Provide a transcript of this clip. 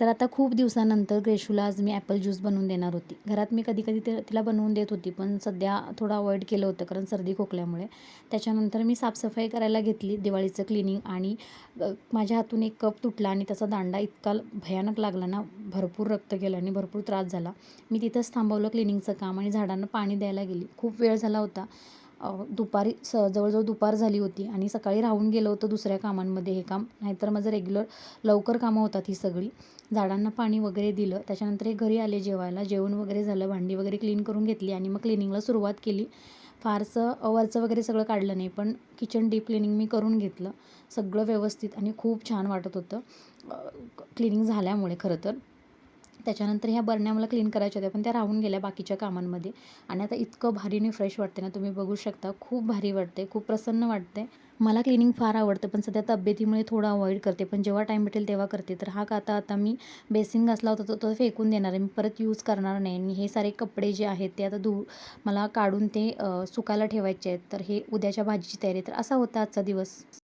तर आता खूप दिवसानंतर ग्रेशूला आज मी ॲपल ज्यूस बनवून देणार होती. घरात मी कधी कधी ते तिला बनवून देत होती पण सध्या थोडं अवॉइड केलं होतं कारण सर्दी खोकल्यामुळे. त्याच्यानंतर मी साफसफाई करायला घेतली दिवाळीचं क्लिनिंग आणि माझ्या हातून एक कप तुटला आणि त्याचा दांडा इतका भयानक लागला ना भरपूर रक्त गेलं आणि भरपूर त्रास झाला. मी तिथंच थांबवलं क्लिनिंगचं काम आणि झाडांना पाणी द्यायला गेली. खूप वेळ झाला होता. दुपारी स जवळजवळ दुपार झाली होती आणि सकाळी राहून गेलं होतं दुसऱ्या कामांमध्ये हे काम. नाहीतर माझं रेग्युलर लवकर कामं होतात ही सगळी. झाडांना पाणी वगैरे दिलं. त्याच्यानंतर हे घरी आले जेवायला. जेवण वगैरे झालं. भांडी वगैरे क्लीन करून घेतली आणि मग क्लिनिंगला सुरुवात केली. फारसं अ, वरचं वगैरे सगळं काढलं नाही. पण किचन डीप क्लिनिंग मी करून घेतलं. सगळं व्यवस्थित आणि खूप छान वाटत होतं. क्लिनिंग झाल्यामुळे खरं तर. त्याच्यानंतर ह्या बरण्या मला क्लीन करायच्या होत्या पण त्या राहून गेल्या बाकीच्या कामांमध्ये. आणि आता इतकं भारीने फ्रेश वाटते ना तुम्ही बघू शकता. खूप भारी वाटते खूप प्रसन्न वाटते मला क्लिनिंग फार आवडतं पण सध्या तब्येतीमुळे थोडं अवॉइड करते. पण जेव्हा टाईम भेटेल तेव्हा करते. तर हा काता आता मी बेसिन घासला होता तो तो फेकून देणार आहे. मी परत यूज करणार नाही. आणि हे सारे कपडे जे आहेत ते आता धु मला काढून ते सुकायला ठेवायचे आहेत. तर हे उद्याच्या भाजीची तयारी तर असा होता आजचा दिवस.